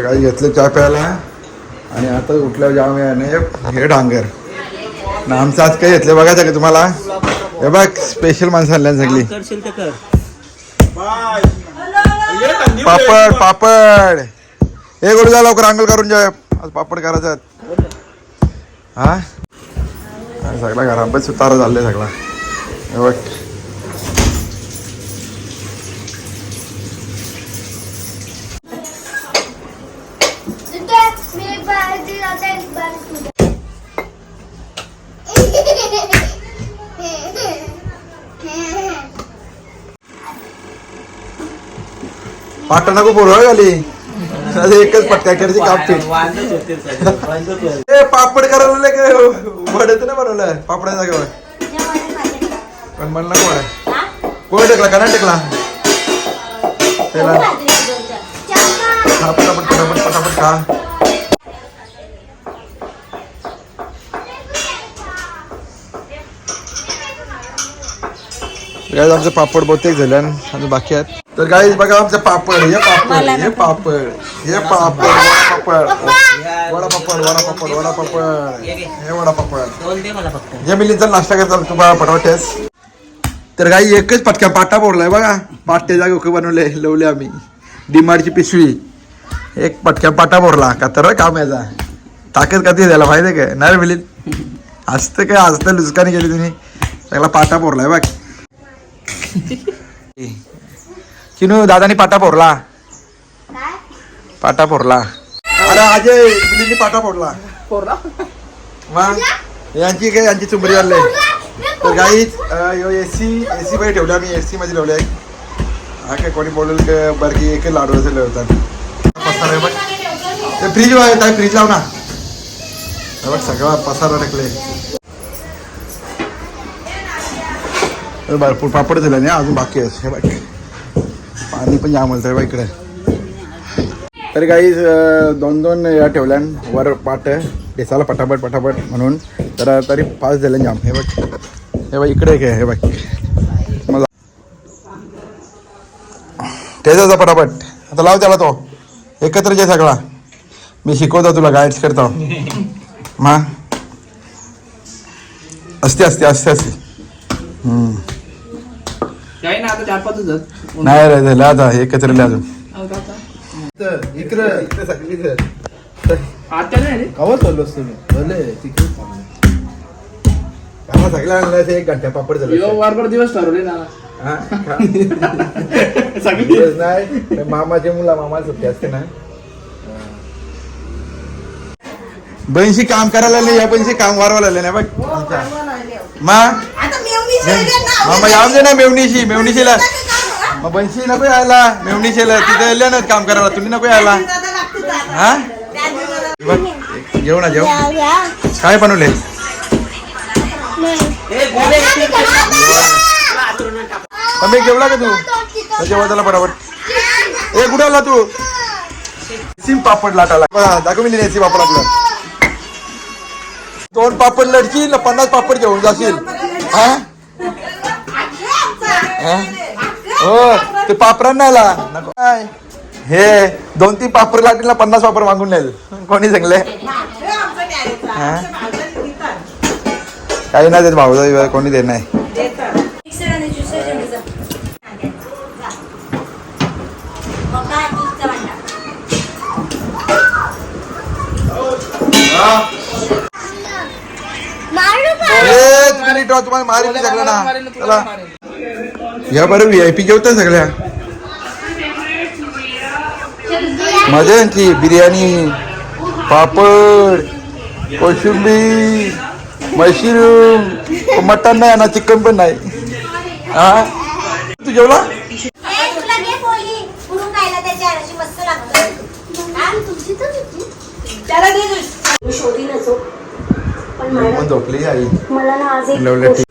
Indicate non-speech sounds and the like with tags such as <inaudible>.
तर काही घेतलं चहा प्यायला. आणि आता उठल्यावर जाम याने हे डांगर. ना आमचं आज काय घेतलं बघायचं का तुम्हाला? हे बघ स्पेशल माणसं आणल्या सगळी. पापड पापड. हे करू जा लवकर अंगल करून जा आज पापड करायचं. हा? सगळा घरात सुतारा झालाय सगळा. हे बघ. मी बाहेर पाट नको पोरं झाली एकच पटका होते. ए पापड करायला काय वडत नाही बनवलं? पापडा जागेवर पण म्हणलं कोण कोण टेकला का? नाही टेकला? त्याला पटापट पटापट पटापट गाईज आमचे पापड बहुतेक झाले आणि अजून बाकी आहेत. तर गाईज बघा आमचे पापड हे पापड हे पापड हे पापड वडा पापड. वडा पापड वडा पापड वडा पापड. हे वडा पापड. दोन दे मला फक्त. जे मिलीचा नाश्ता करतात तुम्हाला पटवाटेस तर काही एकच पटक्या पाटा बोरलाय बघा. पाट्या जागे उके बनवले लवले आम्ही. डिमार्टची पिशवी. एक पटक्या पाटा बोरला का तर काम याचा ताकद कधी द्यायला माहिती आहे काय नाही रे मिलिंद. असतं काय असतं लुचकानी केली तुम्ही. सगळा पाटा पोरलाय बघ. <laughs> चिनू दादानी पाटा पोरला पाटा पोरला अरे अजय मिलिंदनी पाटा पोरला मग यांची काय यांची चुंबरी आणले. तर गाईच एसी एसी मध्ये ठेवलं आम्ही एसी मध्ये ठेवले हा काय कोणी बोललं की बरं की एक लाडू असेल होतात फ्रीज फ्रीज लाव ना. बघ सगळा पसारा टाकले भरपूर पापड झाले ना अजून बाकी आहे हे पाणी पण जाम आहे बघ इकडे. तर काही दोन दोन या ठेवल्या वर पाट बेसाला पटापट पटापट म्हणून. तर तरी पाच झाले जाम. हे बघ. हे बघ इकडे आहे हे बघ. मला त्याचा पटापट. आता लाव त्याला तो. एकत्र जे सगळा. मी शिकवतो तुला गाईड्स करतो. <laughs> मा. असते असते असते असते. हम्म. काही ना आता चार आहेत. नाही रे झालं आता एकत्र लिहा अजून अहो, काका. इकडं इकडे सगळी आता नाही रे. कवर चाललो असतो मी. भले तिकडे सगळ्या आणलं एक घंटा पापड यो झालं वारभर दिवस ठरवले ना. हा? का? सगळी. दिवस नाही मामाचे मुला मामाला सुट्टी असते ना. बहिणशी काम करायला लागले या बहिणशी काम वारवा लागले ना बघ. मा? मामा यावं दे ना मेवणीशी मेवणीशीला. मग बनशी नको यायला मेवणीशीला. तिथे यायला ना काम करायला तुम्ही नको यायला. हा? बघ जेव. ना जेव काय बनवले? मम्मी जेवला का तू? जेवायला बरोबर. ए कुठे आला तू? सिम पापड लाटाला दाखवली नाही मी पापड आपलं दोन पापड लढशील पन्नास पापड घेऊन जाशील. हा? हा? ते पापड नाही आला नको. काय? हे दोन तीन पापड लाटीला पन्नास पापड मागून नेल कोणी सांगले? हा? काही नाही देत भाऊ कोणी देत नाही. तुम्हाला मारेल सगळं ना चला. या बरं व्ही आय पी जेवतात सगळ्या. मजा की बिर्याणी पापड कोशिंबीर मशरूम मटन नाही ना चिकन पण नाही. हा तू जेवला? झोपली आई. मला ना आज एक